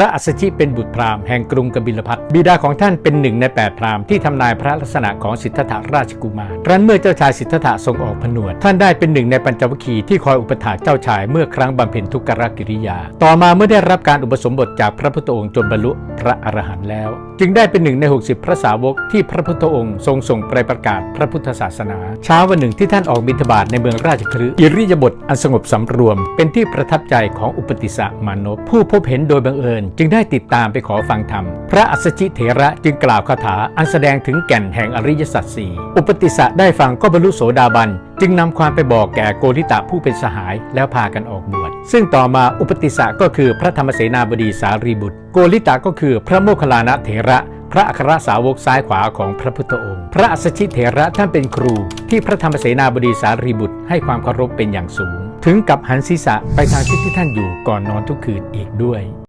ระอัสสชิเป็นบุตรพราหมณ์แห่งกรุงกบิลพัทบิดาของท่านเป็นหนึ่งในแปดพราหมณ์ที่ทำนายพระลักษณะของสิทธัตถราชกุมารครั้นเมื่อเจ้าชายสิทธัตถะทรงออกผนวด ท่านได้เป็นหนึ่งในปัญจวัคคีย์ที่คอยอุปถากเจ้าชายเมื่อครั้งบำเพ็ญทุกขกิริยา ต่อมาเมื่อได้รับการอุปสมบทจากพระพุทธองค์จนบรรลุพระอรหันต์แล้ว จึงได้เป็นหนึ่งใน 60 พระสาวกที่พระพุทธองค์ทรงส่งไปประกาศพระพุทธศาสนา เช้าวันหนึ่งที่ท่านออกบิณฑบาตในเมืองราชคฤห์อิริยาบถอันสงบสำรวม เป็นที่ประทับใจของอุปติสสะมานพผู้พบเห็นโดยบังเอิญ จึงได้ติดตามไปขอฟังธรรม พระอัสสชิเถระจึงกล่าวคาถาอันแสดงถึงแก่นแห่งอริยสัจสี่อุปติสสะได้ฟังก็บรรลุโสดาบัน จึงนำความไปบอกแก่โกริตะผู้เป็นสหายแล้วพากันออกบวช ซึ่งต่อมาอุปติสสะก็คือพระธรรมเสนาบดีสารีบุตร โกริตะก็คือพระโมคคัลลานะเถระ พระอัครสาวกซ้ายขวาของพระพุทธองค์ พระอัสสชิเถระท่านเป็นครู ที่พระธรรมเสนาบดีสารีบุตร ให้ความเคารพเป็นอย่างสูง ถึงกับหันศีรษะไปทางทิศที่ท่านอยู่ก่อนนอนทุกคืนอีกด้วย